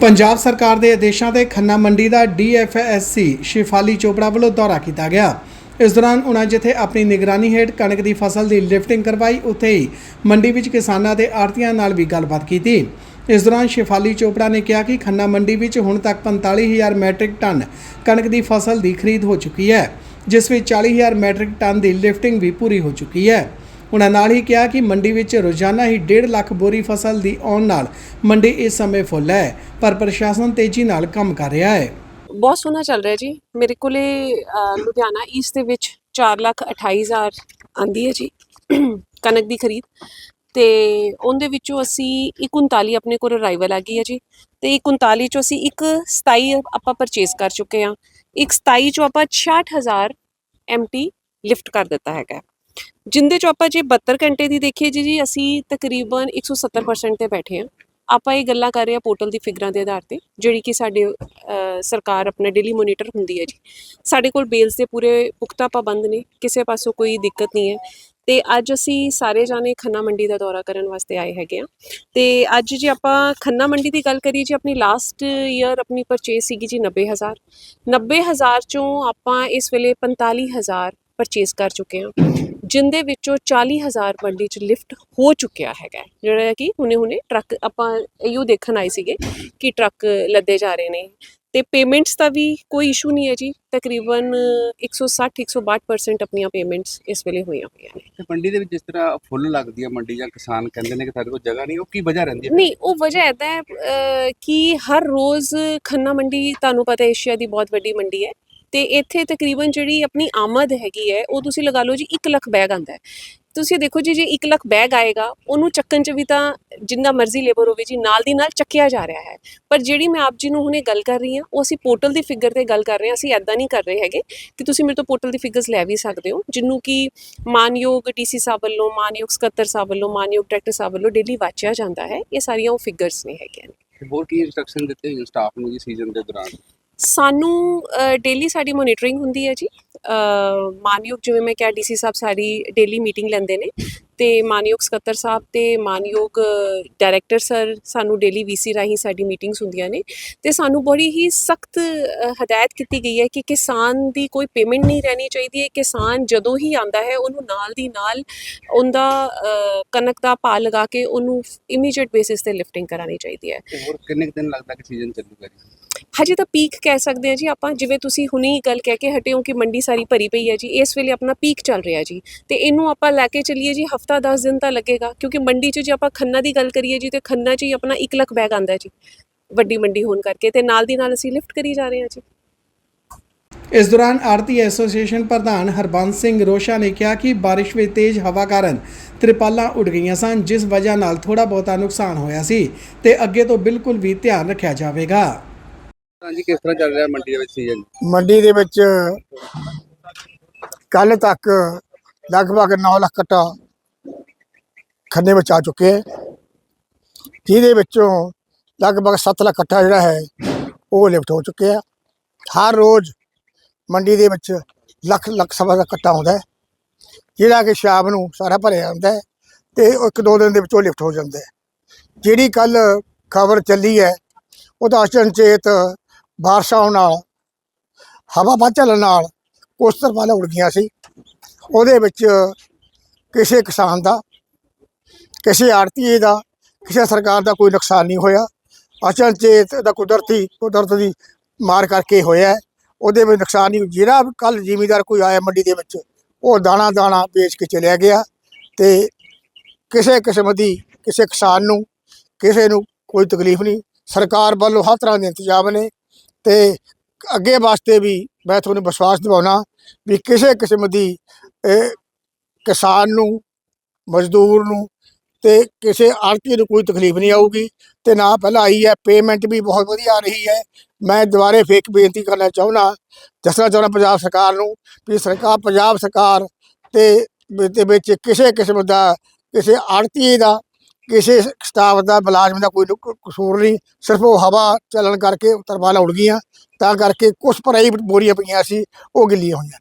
ਪੰਜਾਬ ਸਰਕਾਰ ਦੇ ਆਦੇਸ਼ਾਂ ਤੇ ਖੰਨਾ ਮੰਡੀ ਦਾ ਡੀਐਫਐਸਸੀ ਸ਼ਿਫਾਲੀ ਚੋਪੜਾ ਵੱਲੋਂ ਦੌਰਾ ਕੀਤਾ ਗਿਆ। ਇਸ ਦੌਰਾਨ ਉਨ੍ਹਾਂ ਜਿੱਥੇ ਆਪਣੀ ਨਿਗਰਾਨੀ ਹੇਠ ਕਣਕ ਦੀ ਫਸਲ ਦੀ ਲਿਫਟਿੰਗ ਕਰਵਾਈ, ਉੱਥੇ ਹੀ ਮੰਡੀ ਵਿੱਚ ਕਿਸਾਨਾਂ ਦੇ ਆੜਤੀਆਂ ਨਾਲ ਵੀ ਗੱਲਬਾਤ ਕੀਤੀ। ਇਸ ਦੌਰਾਨ ਸ਼ਿਫਾਲੀ ਚੋਪੜਾ ਨੇ ਕਿਹਾ ਕਿ ਖੰਨਾ ਮੰਡੀ ਵਿੱਚ ਹੁਣ ਤੱਕ 45000 ਮੈਟ੍ਰਿਕ ਟਨ ਕਣਕ ਦੀ ਫਸਲ ਦੀ ਖਰੀਦ ਹੋ ਚੁੱਕੀ ਹੈ, ਜਿਸ ਵਿੱਚ 40000 ਮੈਟ੍ਰਿਕ ਟਨ ਦੀ ਲਿਫਟਿੰਗ ਵੀ ਪੂਰੀ ਹੋ ਚੁੱਕੀ ਹੈ। ਉਹਨਾਂ ਨਾਲ ਹੀ ਕਿਹਾ ਕਿ ਮੰਡੀ ਵਿੱਚ ਰੋਜ਼ਾਨਾ ਹੀ 1.5 ਲੱਖ ਬੋਰੀ ਫਸਲ ਦੀ ਆਉਣ ਨਾਲ ਮੰਡੀ ਇਸ ਸਮੇਂ ਫੁੱਲ ਹੈ, ਪਰ ਪ੍ਰਸ਼ਾਸਨ ਤੇਜ਼ੀ ਨਾਲ ਕੰਮ ਕਰ ਰਿਹਾ ਹੈ। ਬਹੁਤ ਸੋਹਣਾ ਚੱਲ ਰਿਹਾ ਜੀ। ਮੇਰੇ ਕੋਲੇ ਲੁਧਿਆਣਾ ਈਸਟ ਦੇ ਵਿੱਚ 4 ਲੱਖ 28 ਹਜ਼ਾਰ ਆਂਦੀ ਹੈ ਜੀ ਕਣਕ ਦੀ ਖਰੀਦ। ਤੇ ਉਹਦੇ ਵਿੱਚੋਂ ਅਸੀਂ 139 ਆਪਣੇ ਕੋਲ ਅਰਾਈਵਲ ਆ ਗਈ ਹੈ ਜੀ। ਤੇ 139 ਚੋਂ ਅਸੀਂ ਇੱਕ 27 ਆਪਾਂ ਪਰਚੇਸ ਕਰ ਚੁੱਕੇ ਹਾਂ। ਇੱਕ 27 ਚੋਂ ਆਪਾਂ 66000 ਐਮਟੀ ਲਿਫਟ ਕਰ ਦਿੱਤਾ ਹੈਗਾ। ਜਿੰਦੇ ਚੋਂ ਆਪਾਂ ਜੇ 72 ਘੰਟੇ ਦੀ ਦੇਖੀਏ ਜੀ ਜੀ, ਅਸੀਂ ਤਕਰੀਬਨ 170% ਤੇ ਬੈਠੇ ਹਾਂ। ਆਪਾਂ ਇਹ ਗੱਲਾਂ ਕਰ ਰਹੇ ਹਾਂ ਪੋਰਟਲ ਦੀ ਫਿਗਰਾਂ ਦੇ ਆਧਾਰ ਤੇ, ਜਿਹੜੀ ਕਿ ਸਾਡੇ ਸਰਕਾਰ ਆਪਣੇ ਡੇਲੀ ਮੋਨੀਟਰ ਹੁੰਦੀ ਹੈ ਜੀ। ਸਾਡੇ ਕੋਲ ਬੇਲਸ ਦੇ ਪੂਰੇ ਪੁਖਤਾ ਪਾਬੰਦ ਨੇ, ਕਿਸੇ ਪਾਸੋਂ ਕੋਈ ਦਿੱਕਤ ਨਹੀਂ ਹੈ। ਤੇ ਅੱਜ ਅਸੀਂ ਸਾਰੇ ਜਾਣੇ ਖੰਨਾ ਮੰਡੀ ਦਾ ਦੌਰਾ ਕਰਨ ਵਾਸਤੇ ਆਏ ਹੈਗੇ ਆ ਤੇ ਅੱਜ ਜੇ ਆਪਾਂ ਖੰਨਾ ਮੰਡੀ ਦੀ ਗੱਲ ਕਰੀਏ ਜੀ, ਆਪਣੀ ਲਾਸਟ ਈਅਰ ਆਪਣੀ ਪਰਚੇਸ ਸੀਗੀ ਜੀ 90000 90000 ਚੋਂ ਆਪਾਂ ਇਸ ਵੇਲੇ 45000 ਪਰਚੇਸ ਕਰ ਚੁੱਕੇ ਹਾਂ। ਜਿੰਦੇ ਵਿੱਚੋਂ 40000 ਮੰਡੀ ਚ ਲਿਫਟ ਹੋ ਚੁੱਕਿਆ ਹੈਗਾ। ਜਿਹੜਾ ਕਿ ਹੁਣੇ ਹੁਣੇ ਟਰੱਕ ਆਪਾਂ ਇਹੋ ਦੇਖਣ ਆਏ ਸੀਗੇ ਕਿ ਟਰੱਕ ਲੱਦੇ ਜਾ ਰਹੇ ਨੇ। ਤੇ ਪੇਮੈਂਟਸ ਦਾ ਵੀ ਕੋਈ ਇਸ਼ੂ ਨਹੀਂ ਹੈ ਜੀ। ਤਕਰੀਬਨ 160 162% ਆਪਣੀਆਂ ਪੇਮੈਂਟਸ ਇਸ ਵੇਲੇ ਹੋਈਆਂ ਹੋਈਆਂ ਨੇ। ਤੇ ਮੰਡੀ ਦੇ ਵਿੱਚ ਜਿਸ ਤਰ੍ਹਾਂ ਫੁੱਲ ਲੱਗਦੀ ਹੈ ਮੰਡੀ ਜਾਂ ਕਿਸਾਨ ਕਹਿੰਦੇ ਨੇ ਕਿ ਸਾਡੇ ਕੋਲ ਜਗ੍ਹਾ ਨਹੀਂ ਉਹ ਕੀ ਵਜ੍ਹਾ ਰਹਿੰਦੀ ਹੈ ਨਹੀਂ ਉਹ ਵਜ੍ਹਾ ਐਦਾਂ ਹੈ ਕਿ ਹਰ ਰੋਜ਼ ਖੰਨਾ ਮੰਡੀ ਤੁਹਾਨੂੰ ਪਤਾ ਏਸ਼ੀਆ ਦੀ ਬਹੁਤ ਵੱਡੀ ਮੰਡੀ ਹੈ। ਤੇ ਇੱਥੇ ਤਕਰੀਬਨ ਜਿਹੜੀ ਆਪਣੀ ਆਮਦ ਹੈਗੀ ਹੈ, ਉਹ ਤੁਸੀਂ ਲਗਾ ਲਓ ਜੀ 1 ਲੱਖ ਬੈਗ ਆਂਦਾ ਹੈ। ਤੁਸੀਂ ਦੇਖੋ ਜੀ, ਜੇ 1 ਲੱਖ ਬੈਗ ਆਏਗਾ, ਉਹਨੂੰ ਚੱਕਣ ਚ ਵੀ ਤਾਂ ਜਿੰਨਾ ਮਰਜ਼ੀ ਲੇਬਰ ਹੋਵੇ ਜੀ, ਨਾਲ ਦੀ ਨਾਲ ਚੱਕਿਆ ਜਾ ਰਿਹਾ ਹੈ। ਪਰ ਜਿਹੜੀ ਮੈਂ ਆਪ ਜੀ ਨੂੰ ਹੁਣੇ ਗੱਲ ਕਰ ਰਹੀ ਹਾਂ, ਉਹ ਅਸੀਂ ਪੋਰਟਲ ਦੀ ਫਿਗਰ ਤੇ ਗੱਲ ਕਰ ਰਹੇ ਹਾਂ, ਅਸੀਂ ਐਦਾਂ ਨਹੀਂ ਕਰ ਰਹੇ ਹੈਗੇ ਕਿ ਤੁਸੀਂ ਮੇਰੇ ਤੋਂ ਪੋਰਟਲ ਦੀ ਫਿਗਰਸ ਲੈ ਵੀ ਸਕਦੇ ਹੋ, ਜਿੰਨੂੰ ਕਿ ਮਾਨਯੋਗ ਡੀਸੀ ਸਾਹਿਬ ਵੱਲੋਂ, ਮਾਨਯੋਗ ਸਕੱਤਰ ਸਾਹਿਬ ਵੱਲੋਂ, ਮਾਨਯੋਗ ਡਾਇਰੈਕਟਰ ਸਾਹਿਬ ਵੱਲੋਂ ਡੇਲੀ ਵਾਚਿਆ ਜਾਂਦਾ ਹੈ। ਇਹ ਸਾਰੀਆਂ ਉਹ ਫਿਗਰਸ ਨੇ ਹੈਗੀਆਂ ਨੇ। ਹੋਰ ਕੀ ਇਨਸਟਰਕਸ਼ਨ ਦਿੱਤੇ ਸਟਾਫ ਨੂੰ ਜੀ ਸੀਜ਼ਨ ਦੇ ਦੌਰਾਨ? ਸਾਨੂੰ ਡੇਲੀ ਸਾਡੀ ਮੋਨੀਟਰਿੰਗ ਹੁੰਦੀ ਹੈ ਜੀ। ਮਾਨਯੋਗ ਜਿਵੇਂ ਮੈਂ ਕਿਹਾ ਡੀਸੀ ਸਾਹਿਬ ਸਾਡੀ ਡੇਲੀ ਮੀਟਿੰਗ ਲੈਂਦੇ ਨੇ। ਤੇ ਮਾਨਯੋਗ ਸਕੱਤਰ ਸਾਹਿਬ ਤੇ ਮਾਨਯੋਗ ਡਾਇਰੈਕਟਰ ਸਰ ਸਾਨੂੰ ਡੇਲੀ ਵੀਸੀ ਰਾਹੀਂ ਸਾਡੀ ਮੀਟਿੰਗਸ ਹੁੰਦੀਆਂ ਨੇ। ਤੇ ਸਾਨੂੰ ਬੜੀ ਹੀ ਸਖਤ ਹਦਾਇਤ ਕੀਤੀ ਗਈ ਹੈ ਕਿ ਕਿਸਾਨ ਦੀ ਕੋਈ ਪੇਮੈਂਟ ਨਹੀਂ ਰਹਿਣੀ ਚਾਹੀਦੀ ਹੈ। ਕਿਸਾਨ ਜਦੋਂ ਹੀ ਆਂਦਾ ਹੈ, ਉਹਨੂੰ ਨਾਲ ਦੀ ਨਾਲ ਉਹਦਾ ਕਣਕ ਦਾ ਭਾਅ ਲਗਾ ਕੇ ਉਹਨੂੰ ਇਮੀਡੀਏਟ ਬੇਸਿਸ ਤੇ ਲਿਫਟਿੰਗ ਕਰਾਣੀ ਚਾਹੀਦੀ ਹੈ। ਹੋਰ ਕਿੰਨੇ ਦਿਨ ਲੱਗਦਾ ਕਿ ਸੀਜ਼ਨ ਚੱਲੂਗਾ ਜੀ? ਹਜੇ ਤਾਂ ਪੀਕ ਕਹਿ ਸਕਦੇ ਹਾਂ ਜੀ ਆਪਾਂ, ਜਿਵੇਂ ਤੁਸੀਂ ਹੁਣੀ ਗੱਲ ਕਹਿ ਕੇ ਹਟੇ ਹੋ ਕਿ ਮੰਡੀ ਸਾਰੀ ਭਰੀ ਪਈ ਹੈ ਜੀ, ਇਸ ਵੇਲੇ ਆਪਣਾ ਪੀਕ ਚੱਲ ਰਿਹਾ ਜੀ। ਤੇ ਇਹਨੂੰ ਆਪਾਂ ਲੈ ਕੇ ਚੱਲੀਏ ਜੀ, ਹਫਤਾ 10 ਦਿਨ ਤਾਂ ਲੱਗੇਗਾ, ਕਿਉਂਕਿ ਮੰਡੀ 'ਚ ਜੇ ਆਪਾਂ ਖੰਨਾ ਦੀ ਗੱਲ ਕਰੀਏ ਜੀ, ਤੇ ਖੰਨਾ 'ਚ ਹੀ ਆਪਣਾ 1 ਲੱਖ ਬੈਗ ਆਂਦਾ ਜੀ, ਵੱਡੀ ਮੰਡੀ ਹੋਣ ਕਰਕੇ, ਤੇ ਨਾਲ ਦੀ ਨਾਲ ਅਸੀਂ ਲਿਫਟ ਕਰੀ ਜਾ ਰਹੇ ਹਾਂ ਜੀ। ਇਸ ਦੌਰਾਨ ਆੜਤੀ ਐਸੋਸੀਏਸ਼ਨ ਪ੍ਰਧਾਨ ਹਰਬੰਸ ਸਿੰਘ ਰੋਸ਼ਾ ਨੇ ਕਿਹਾ ਕਿ ਬਾਰਿਸ਼ ਵਿੱਚ ਤੇਜ਼ ਹਵਾ ਕਾਰਨ ਤ੍ਰਿਪਾਲਾਂ ਉੱਡ ਗਈਆਂ ਸਨ, ਜਿਸ ਵਜ੍ਹਾ ਨਾਲ ਥੋੜਾ ਬਹੁਤਾ ਨੁਕਸਾਨ ਹੋਇਆ ਸੀ, ਤੇ ਅੱਗੇ ਤੋਂ ਬਿਲਕੁਲ ਵੀ ਧਿਆਨ ਰੱਖਿਆ ਜਾਵੇਗਾ। ਹਾਂਜੀ ਕਿਸ ਤਰ੍ਹਾਂ ਚੱਲ ਰਿਹਾ ਮੰਡੀ ਦੇ ਵਿੱਚ ਸੀਜ਼ਨ? ਮੰਡੀ ਦੇ ਵਿੱਚ ਕੱਲ ਤੱਕ ਲਗਭਗ 9 ਲੱਖ ਕਟਾ ਖੰਨੇ ਵਿੱਚ ਆ ਚੁੱਕੇ ਹੈ। ਜਿਹਦੇ ਵਿੱਚੋਂ ਲਗਭਗ 7 ਲੱਖ ਕਟਾ ਜਿਹੜਾ ਹੈ, ਉਹ ਲਿਫਟ ਹੋ ਚੁੱਕਿਆ ਹਰ ਰੋਜ਼ ਮੰਡੀ ਦੇ ਵਿੱਚ ਲੱਖ ਲੱਖ ਸਵਾ ਦਾ ਕੱਟਾ ਆਉਂਦਾ ਹੈ। ਜਿਹੜਾ ਕਿ ਸ਼ਾਮ ਨੂੰ ਸਾਰਾ ਭਰਿਆ ਜਾਂਦਾ ਹੈ ਤੇ ਇੱਕ ਦੋ ਦਿਨ ਦੇ ਵਿੱਚ ਉਹ ਲਿਫਟ ਹੋ ਜਾਂਦਾ ਹੈ। ਜਿਹੜੀ ਕੱਲ ਖਬਰ ਚੱਲੀ ਹੈ ਉਹਦਾ ਅਚਨਚੇਤ ਬਾਰਿਸ਼ਾਂ ਆਉਣ ਨਾਲ, ਹਵਾ ਵੱਧ ਚੱਲਣ ਨਾਲ ਕੁਛ ਤਰਪਾਲਾਂ ਉੱਡ ਗਈਆਂ ਸੀ। ਉਹਦੇ ਵਿੱਚ ਕਿਸੇ ਕਿਸਾਨ ਦਾ, ਕਿਸੇ ਆੜਤੀਏ ਦਾ, ਕਿਸੇ ਸਰਕਾਰ ਦਾ ਕੋਈ ਨੁਕਸਾਨ ਨਹੀਂ ਹੋਇਆ। ਅਚਨਚੇਤ ਦਾ ਕੁਦਰਤੀ, ਕੁਦਰਤ ਦੀ ਮਾਰ ਕਰਕੇ ਹੋਇਆ। ਉਹਦੇ ਵਿੱਚ ਨੁਕਸਾਨ ਨਹੀਂ, ਜਿਹੜਾ ਕੱਲ ਜ਼ਿਮੀਦਾਰ ਕੋਈ ਆਇਆ ਮੰਡੀ ਦੇ ਵਿੱਚ, ਉਹ ਦਾਣਾ ਦਾਣਾ ਵੇਚ ਕੇ ਚਲਿਆ ਗਿਆ ਤੇ ਕਿਸੇ ਕਿਸਮ ਦੀ, ਕਿਸੇ ਕਿਸਾਨ ਨੂੰ, ਕਿਸੇ ਨੂੰ ਕੋਈ ਤਕਲੀਫ ਨਹੀਂ। ਸਰਕਾਰ ਵੱਲੋਂ ਹਰ ਤਰ੍ਹਾਂ ਦੇ ਇੰਤਜ਼ਾਮ ਨੇ। ਤੇ ਅੱਗੇ ਵਾਸਤੇ ਵੀ ਮੈਂ ਤੁਹਾਨੂੰ ਵਿਸ਼ਵਾਸ ਦਿਵਾਉਣਾ ਵੀ ਕਿਸੇ ਕਿਸਮ ਦੀ ਕਿਸਾਨ ਨੂੰ, ਮਜ਼ਦੂਰ ਨੂੰ ਤੇ ਕਿਸੇ ਆੜਤੀ ਨੂੰ ਕੋਈ ਤਕਲੀਫ ਨਹੀਂ ਆਊਗੀ ਤੇ ਨਾ ਪਹਿਲਾਂ ਆਈ ਹੈ ਪੇਮੈਂਟ ਵੀ ਬਹੁਤ ਵਧੀਆ ਆ ਰਹੀ ਹੈ। ਮੈਂ ਦੁਬਾਰੇ ਫੇਕ ਬੇਨਤੀ ਕਰਨਾ ਚਾਹੁੰਦਾ, ਦੱਸਣਾ ਚਾਹੁੰਦਾ ਪੰਜਾਬ ਸਰਕਾਰ ਨੂੰ ਵੀ ਸਰਕਾਰ ਪੰਜਾਬ ਸਰਕਾਰ ਤੇ ਵਿੱਚ- ਦੇ ਵਿੱਚ ਕਿਸੇ ਕਿਸਮ ਦਾ, ਕਿਸੇ ਆੜਤੀ ਦਾ ਕਿਸੇ ਸਟਾਫ ਦਾ, ਮੁਲਾਜ਼ਮ ਦਾ ਕੋਈ ਕਸੂਰ ਨਹੀਂ। ਸਿਰਫ ਉਹ ਹਵਾ ਚੱਲਣ ਕਰਕੇ ਤਰਪਾਲਾਂ ਉੱਡ ਗਈਆਂ। ਤਾਂ ਕਰਕੇ ਕੁਝ ਭਰਾਈ ਬੋਰੀਆਂ ਪਈਆਂ ਸੀ, ਉਹ ਗਿੱਲੀਆਂ ਹੋਈਆਂ।